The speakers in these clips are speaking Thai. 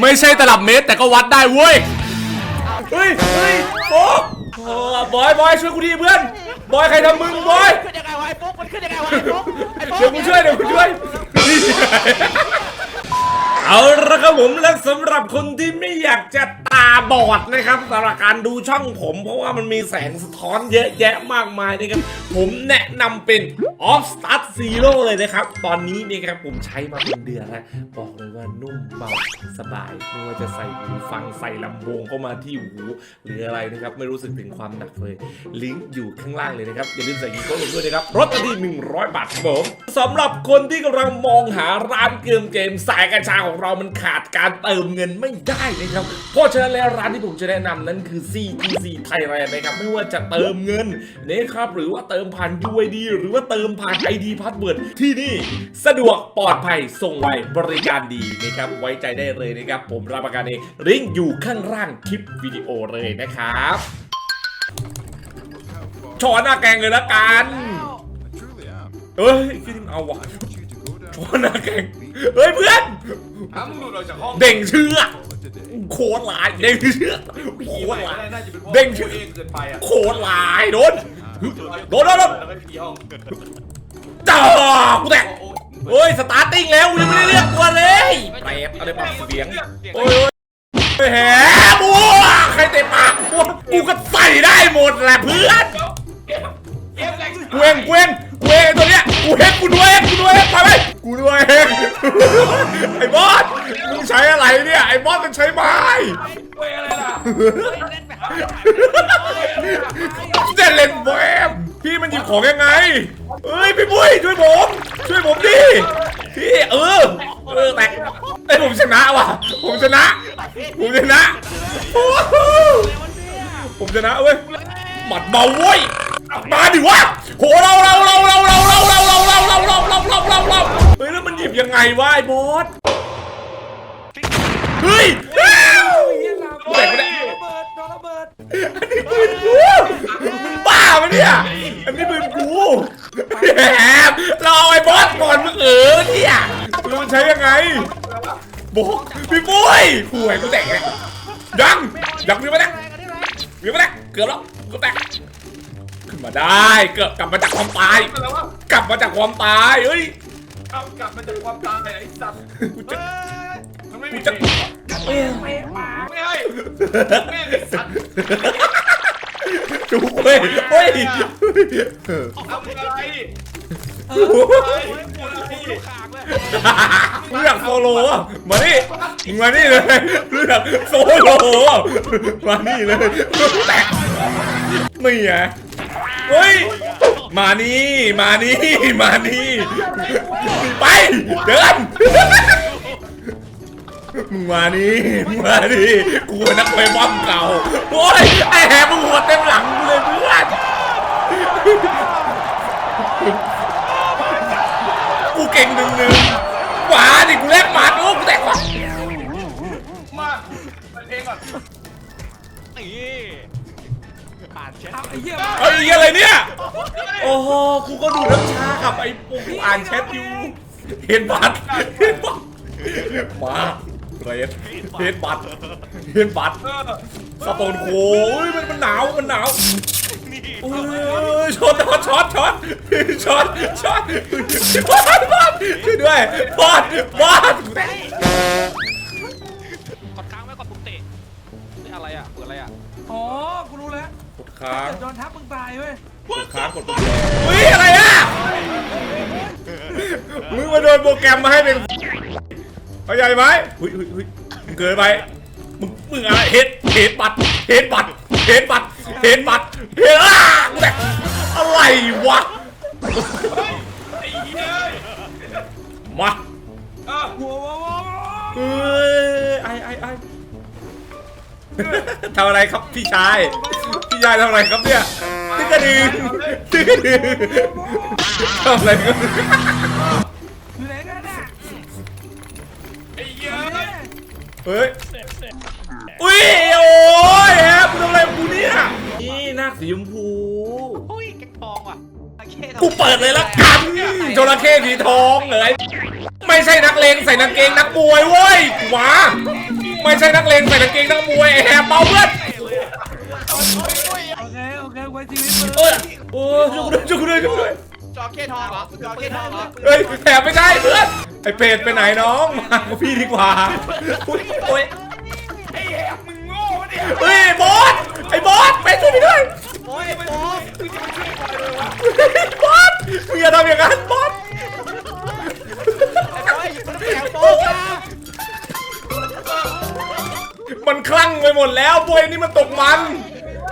ไม่ใช่ตลับเมตรแต่ก็วัดได้เว้ย เฮ้ย เฮ้ยโป๊ก โอ้บอยบอยช่วยกูดีเพื่อน บอยใครทำมึงบอย ขึ้นยังไงวะไอ้ปุ๊กมันขึ้นยังไงวะไอ้ปุ๊กไอ้ปุ๊กเดี๋ยวกูช่วยเดี๋ยวกูช่วย เอาละครับผมและสำหรับคนที่ไม่อยากจะตาบอดนะครับสำหรับการดูช่องผม เพราะว่ามันมีแสงสะท้อนเยอะแยะมากมายนะครับผมแนะนำเป็น Off Start Zero เลยนะครับ ตอนนี้นี่ครับผมใช้มาเป็นเดือนแล้วบอกเลยว่านุ่มเบาสบาย ไม่ว่าจะใส่หูฟังใส่ลำโพงเข้ามาที่หูหรืออะไรนะครับ ไม่รู้สึกถึงความหนักเลย ลิงก์อยู่ข้างล่างเลยนะครับ อย่าลืมใส่กีโก้ลงด้วยนะครับรถดี100 บาทครับผมสำหรับคนที่กำลังมองหาร้านเกมเกมสายกัญชาของเรามันขาดการเติมเงินไม่ได้นะครับ เพราะฉะนั้นแล้วร้านที่ผมจะแนะนำนั้นคือ CTC Thailand นะครับไม่ว่าจะเติมเงินนะครับหรือว่าเติมผ่าน UID หรือว่าเติมผ่าน ID Password ที่นี่สะดวกปลอดภัยส่งไวบริการดีนะครับไว้ใจได้เลยนะครับ ผมรับประกันเองลิงก์อยู่ข้างล่างคลิปวิดีโอเลยนะครับ ช้อนหน้าแกงเลยละกัน Truly am. เอ้ยขึ้นเอาว่ะ I want you to go down ช้อนหน้าแกงเฮ้ยเพื่อนอ้าวมึงหลุดออกจากห้องเด้งเชือก today. โคตรหลายเด้งเชือกโคตรหลายน่าจะเป็นพวกเด้งตัวเองเกินไปอะโคตรหลายโดนโดนโดนโดนแล้วก็ขี่ห้องจ้ากูแตกเฮ้ยสตาร์ติ้งแล้วกูยังไม่ได้เรียกตัวเลยแปรบอะไรปากเสียงโอ้ยโอ้ยแหมบัวใครเตะปากกูกูก็ใส่ได้หมดแหละเพื่อน กูเองกูเองกูเองไอ้ตัวเนี้ยกูเองกูด้วยเองกูด้วยเองไปไปกูด้วยเองไอ้บอสมึงใช้อะไรเนี่ยไอ้บอสมันใช้ไม้ เว้ยอะไรล่ะจะเล่นแวมพี่มันหยิบของยังไง เอ้ยพี่บุ้ยช่วยผม ช่วยผมดิพี่เออเออแตกไอ้ยผมชนะว่ะ ผมชนะ ผมชนะโอ้โหผมชนะเว้ยหมัดเบาเว้ยมาดิวะ โหเราเราเราเราเราเราเราเราเราเราเราเราเราเราเราเฮ้ยแล้วมันหยิบยังไงวะไอ้บอสเฮ้ยแตกไปได้ระเบิดโดนระเบิดอันนี้ปืนกูมึงบ้าปะเนี่ยอันนี้ปืนกูแหมเรอไอ้บอสก่อนมึงเออเนี่ยแล้วมันใช้ยังไงบอกพี่ปุ้ยป่วยกูแตกเลยยังยังมีมาแตกมีมาแตกเกือบแล้วกูแตก มาได้ เกือบกลับมาจากความตายแล้ววะกลับมาจากความตายเฮ้ยกลับกลับมาจากความตายไอ้สัตว์กูจะมันไม่กูมีจะไม่ให้แม่งไอ้สัตว์จุกเว้ยเฮ้ยทำอะไรเออเฮ้ยขากเลยเลือกโซโล่อะมานี่มึงมานี่เลยเลือกโซโล่มานี่เลยแตกนี่ไง เฮ้ย มานี่ มานี่ มานี่ ไป เดิน มึงมานี่ มึงมานี่กูเป็นนักไปบ้อมเก่าโอ้ยานแชทอยู่เห็นบัตรเห็นบัตรมาเรดเห็นบัตรเห็นบัตรเออสโตนโคเฮ้ยมันมันหนาวมันหนาวเอ้ยช็อตช็อตช็อตช็อตช็อตช็อตบอสบอสช่วยด้วยบอสบอสกดค้างไว้ก่อนปุ๊บเตะนี่อะไรอะเปิดอะไรอะอ๋อกูรู้แล้วกดค้างเกิดโดนทับมึงตายเว้ยกดค้างกดปุ่มเฮ้ยอะไรอะมึงมาโด นโปรแกรมมาให้เป็นเข้าใจไหมหุยหุยหุยมึงเกินไป มึงมึงอะไรเฮ็ดเฮ็ดบัตรเฮ็ดบัตรเฮ็ดบัตรเฮ็ดบัตรเฮ็ดอ้าแต่อะไรวะไอ้เหี้ยมาเออว้าวว้าวว้าวเอ้ยไอไอไอทำอะไรครับพี่ชาย พี่ชายทำอะไรครับเนี่ยตึ๊กกระดึงตึ๊กกระดึงทำอะไรค เฮ้ย อุ้ย โอ้ยแอบมึงทำอะไรกับกูเนี่ย นี่นาคสีชมพู อุ้ยแก๊กทองว่ะโอเคกูเปิดเลยละกันจระเข้สีทองเลยไม่ใช่นักเลงใส่กางเกงนักมวยเว้ยมาไม่ใช่นักเลงใส่กางเกงนักมวยไอ้แฮมเบาเพื่อนโอเค โอเคไว้ชีวิตมึง เอ้ยโอ้ยช่วยกูด้วยช่วยกูด้วยช่วยกูด้วยจ อเข้ทองเหรอจอเข้ทองเหรอเฮ้ยแถมไม่ใช่เพื่อนไอ้เป็ดไปไหนน้องมากับพี่ดีกว่าอุ๊ยโอ้ยไอ้แหบมึงโง่ปะเนี่ยเฮ้ยบอสไอ้บอสไปช่วยพี่ด้วยโอ้ยโอ้ยมึงจะมาช่วยคอยเลยวะบอสมึงอย่าทำอย่างนั้นบอสไอ้บอยมันแข็งโป๊กนะมันคลั่งไปหมดแล้วบอยนี่มันตกมัน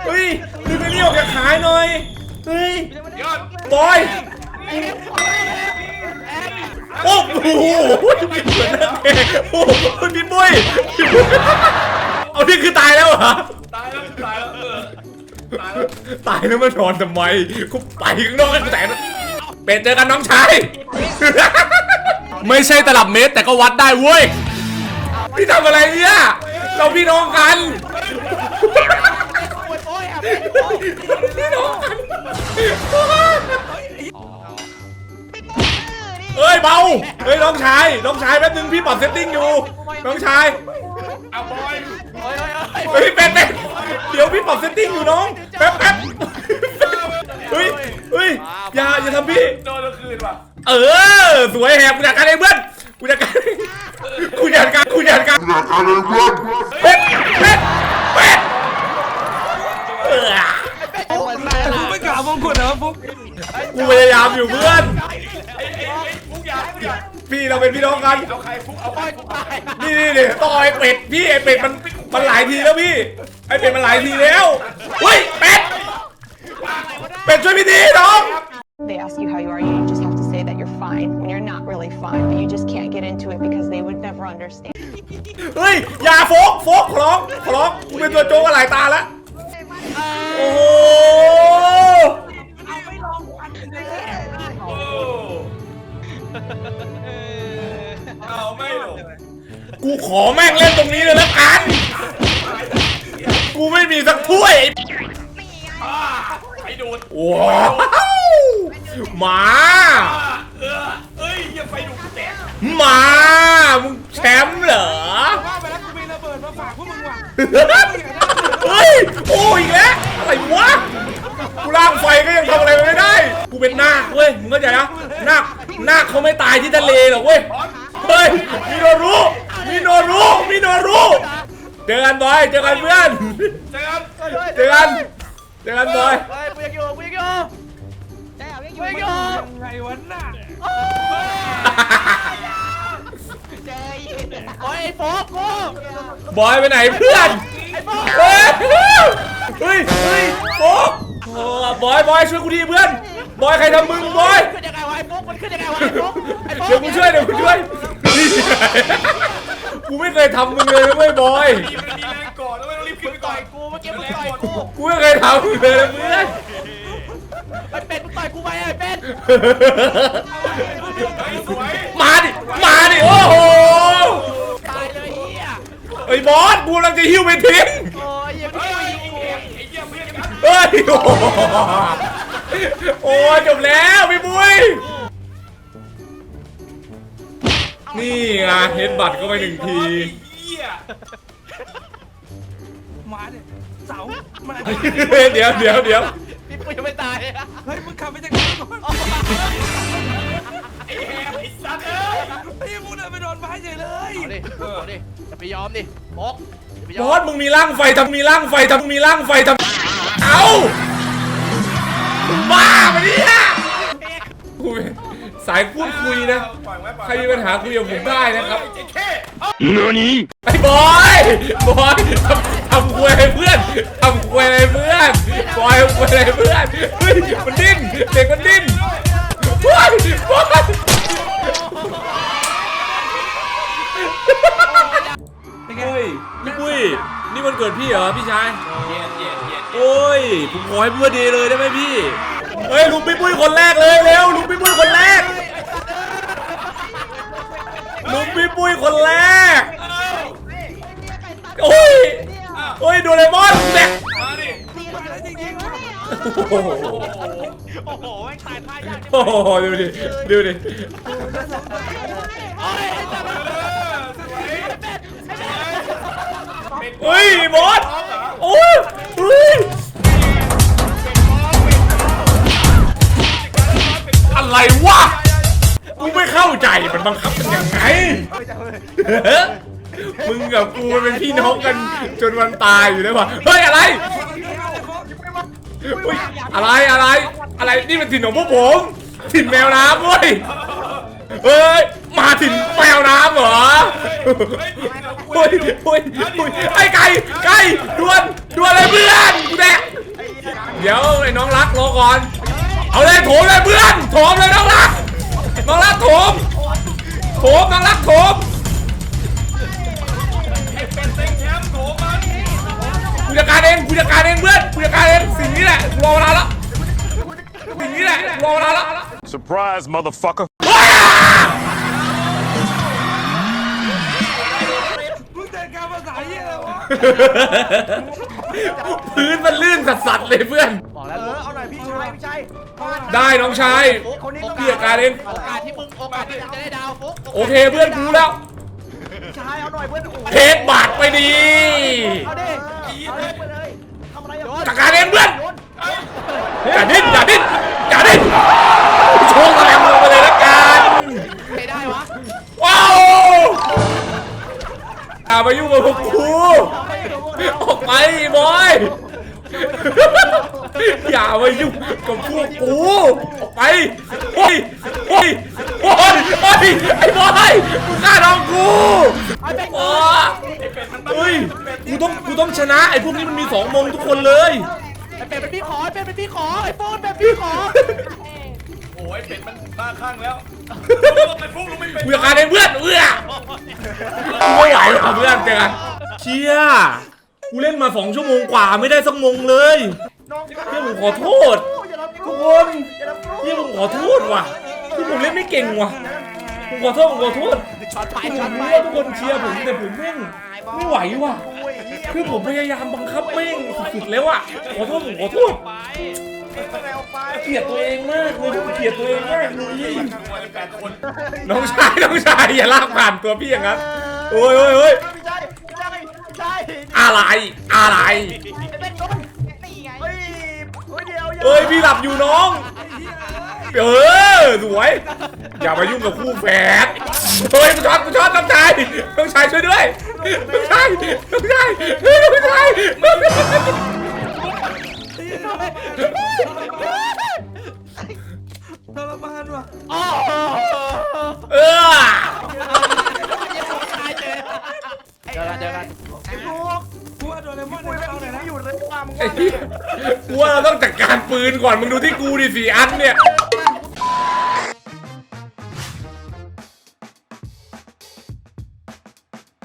เฮ้ยดึงไอ้นี่ออกจากขายหน่อยเฮ้ยยอดบอย โอ้โหเหมือนนั่นเองโอ้โหพี่ปุ้ยเอานี่คือตายแล้วเหรอ ตายแล้วตายแล้วเออตายแล้วตายแล้วมานอนทำไมกูไปข้างนอกกันแต่เป็ดเจอกันน้องชาย ไม่ใช่ตลับเมตรแต่ก็วัดได้เว้ย พี่ทำอะไรเนี่ย เราพี่น้องกันโอ้ยอะพี่น้องกัน เอ้ยเบาเฮ้ยน้องชายน้องชายแป๊บนึงพี่ปรับเซตติ้งอยู่น้องชายเอาบอยโอ้ยโอ้ยโอ้ยเฮ้ยเป็ดเป็ดเดี๋ยวพี่ปรับเซตติ้งอยู่น้องแป๊บแป๊บเฮ้ยเฮ้ยอย่าอย่าทำพี่โดนเราคืนว่ะเออสวยแหบกูจัดการเองเพื่อนกูจัดการกูจัดการกูจัดการเป็ดเป็ดเป็ดเออโอ้ยตายแต่ละกูไม่กล่าวมงกุฎเหรอฟุ๊กกูพยายามอยู่เพื่อนไอ้ไอ้ไอ้ฟุกอยาฟุกอยาพี่เราเป็นพี่น้องกัน เอาใครฟุกเอาใครฟุกตายนี่นี่นี่ต่อไอเป็ดพี่ไอเป็ดมันมันหลายทีแล้วพี่ไอเป็ดมันหลายทีแล้วเฮ้ยเป็ดเป็ดช่วยพี่ทีน้อง They ask you how you are, you just have to say that you're fine when you're not really fine, but you just can't get into it because they would never understand. เฮ้ยอย่าโฟกโฟกขอร้องขอร้อง มา มึงแชมป์เหรอ ว่าไปแล้วกูมีระเบิดมาฝากพวกมึงว่ะเฮ้ย โอ้อีกแล้วอะไรวะ กูล่างไฟก็ยังทำอะไรไม่ได้ กูเป็นนาคเว้ย มึงเข้าใจนะนาคนาคเขาไม่ตายที่ทะเลหรอกเว้ย เฮ้ย มีโนรุ มีโนรุ มีโนรุ เจอกันบอย เจอกันเพื่อน เจอกันเจอกัน เจอกันบอย เฮ้ยกูยังอยู่กูยังอยู่กูยังอยู่ยังไงวะน่ะ โอ้ยไอ้โฟกกูบอยไปไหนเพื่อนไอ้โฟกเฮ้ยเฮ้ยเฮ้ยโป๊กโอ้บอยบอยช่วยกูทีเพื่อน บอยใครทำมึงบอย ขึ้นยังไงวะไอ้โฟกมันขึ้นยังไงวะไอ้โฟกไอ้โฟกเดี๋ยวกูช่วยเดี๋ยวกูช่วยกูไม่เคยทำมึงเลยนะเว้ยบอย มีมันมีแรงก่อนแล้วไม่ต้องรีบขึ้นไปต่ต่ออยยกูเมื่อกี้มึงต่อยกูกูไม่เคยทำมึงเลยนะเพื่อน ไอ้เป็ดมึงต่อยกูไปไอ้เป็ดไอ้สวย มาดิ มาดิ โอ้โห ตายเลยเฮีย ไอ้บอสกูกำลังจะหิ้วไปทิ้งโอ้ยยังเฮ้ไม่ยได้ไอ้ยิงเหี้ยไอ้เหี้ยเพื่อนกันเฮ้ยโอ้โหโอ้ยจบแล้วพี่บุ้ยนี่ไงเฮดบัตรก็ไปหนึ่งทีเหี้ยหมาเนี่ยเสามันเดี๋ยวเดี๋ยวเดี๋ยวพี่ปุ้ยยังไม่ตายอะเฮ้ยมึงขับไปจากไหนก่อน ไอ้แหบไอ้สัตว์เอ้ยไอ้ยังมึงเดินไปโดนไม้เฉยเลยเอาดิเอาดิอย่าไปยอมดิโฟกอย่าไปยบออมสมึงมีร่างไฟทำมีร่างไฟทำมีร่างไฟทำเอาบ้าปะเนี่ยกูเป็นสายพูดคุยนะ ปล่อยไว้ปล่อยใครมีปัญหาคุยกับผมได้นะครับ เจ๊เข้ไอ้บอยบอยทำทำคุยให้เพื่อนทำคุยให้เพื่อนบอยทำคุยให้เพื่อนเฮ้ยมันดิ้นเด็กมันดิ้นบอย บอยเป็นไงเฮ้ยพี่ปุ้ย นี่มันเกิดพี่เหรอพี่ชาย เย็นเย็นเย็นโอ้ย ผมขอให้พี่ว่าดีเลยได้ไหมพี่ เฮ้ยลุงพี่ปุ้ยคนแรกเลยเร็วลุงพี่ปุ้ยคนแรก ลุงพี่ปุ้ยคนแรก โอ้ย โอ้ยโดเรมอนเนี่ยมาดิมาแล้วจริงๆวะโอ้โห โอ้โหแม่งตายท่ายากโอ้โหดูดิดูดิโอ้ยไอ้สัตว์เออสวยเฮ้ยบอสโอ้ยเฮ้ยอะไรวะกูไม่เข้าใจมันบังคับกันยังไงมึงกับกูมันเป็นพี่น้องกันจนวันตายอยู่แล้ววะเฮ้ยอะไรเฮ้ยอะไรอะไร อะไรนี่มันถิ่นของพวกผม ถิ่นแมวน้ำเว้ยเฮ้ยมาถิ่นแมวน้ำเหรอเฮ้ยเฮ้ยเฮ้ยไอ้ไก่ไก่ดวนดวนเลยเพื่อนกูแดกเดี๋ยวไอ้น้องรักรอก่อน เอาเลยโถมเลยเพื่อนโถมเลยน้องรักน้องรักโถมโถมน้องรักโถมกูจัดการเองกูจัดการเองเพื่อนกูจัดการเองสิ่งนี้แหละกูรอเวลาแล้วสิ่งนี้ แหละกูรอเวลาแล้ว Surprise, motherfucker. มึงจัดการภาษาเหี้ยอะไรวะพื้นมันลื่นสัสๆเลยเพื่อน บอกแล้วเออเอาหน่อยพี่ชายพี่ชายได้น้องชาย คนนี้พี่จัดการเอง โอกาสที่มึงโอกาสที่มึงจะได้ดาวฟุกโอเคเพื่อนกูรู้แล้ว พี่ชายเอาหน่อยเพื่อนโอ้โหเทสบาดไปดีเอาดิเอาเลยไปเลยทำอะไรอะจัดการเองเพื่อนโยนอย่าดิ้นอย่าดิ้นอย่าดิ้น โชว์แรงลงไปเลยละกันไม่ได้วะว้าวอย่ามายุ่งกับพวกกูออกไปบอยอย่ามายุ่งกับพวกกูออกไปโอ้ยโอ้ยโอ้ยโอ้ยไอ้บอยมึงฆ่าน้องกูโอ้เฮ้ยกูต้องกูต้องชนะไอ้พวกนี้มันมีสองโมงทุกคนเลยไอ้เป็ดเป็นพี่ขอไอ้เป็ดเป็นพี่ขอไอ้โฟนเป็นพี่ขอ โอ้เป็ดมันบ้าข้างแล้วไปฟุ้งลงไม่เป็นกูอยาการเองเพื่อนเอื้อกูไม่ไหวว่ะเพื่อนเจอกันเชี่ยกูเล่นมาสองชั่วโมงกว่าไม่ได้สักมงเลยเพื่อนผมขอโทษทุกคนเพื่อนผมขอโทษว่ะที่ผมเล่นไม่เก่งว่ะผมขอโทษผมขอโทษช็อตไปผมช็อตไปรู้ว่าทุกคนเชียร์ผมแต่ผมแม่งไม่ไหวว่ะคือผมพยายามบังคับแม่งสุดๆแล้วอะขอโทษผมขอโทษ ไปไปไหนออกไปเกลียดตัวเองมากเลยผมเกลียดตัวเองมากเลยน้องชายน้องชายอย่าลากผ่านตัวพี่อย่างนั้นโอ้ยโอ้ยโอ้ยพี่ชายพี่ชายพี่ชายอะไรอะไรไอ้เป็ดโดนตีไงเฮ้ยเฮ้ยเดี๋ยวเอ้ยพี่หลับอยู่น้องเออสวยอย่ามายุ่งกับคู่แฝดเฮ้ยกูช็อตกูช็อตน้องชายน้องชายช่วยด้วยน้องชายน้องชายเฮ้ยน้องชายน้องชาย ทรมานว่ะเออเจอกันเจอกันไอ้ลูกกูว่าโดเรมอนกูเนี่ยไม่เอาหน่อยนะอยู่เลยว่ามึงไอ้ว่าเหี้ยกูว่าเราต้องจัดการปืนก่อนมึงดูที่กูดิสี่อันเนี่ย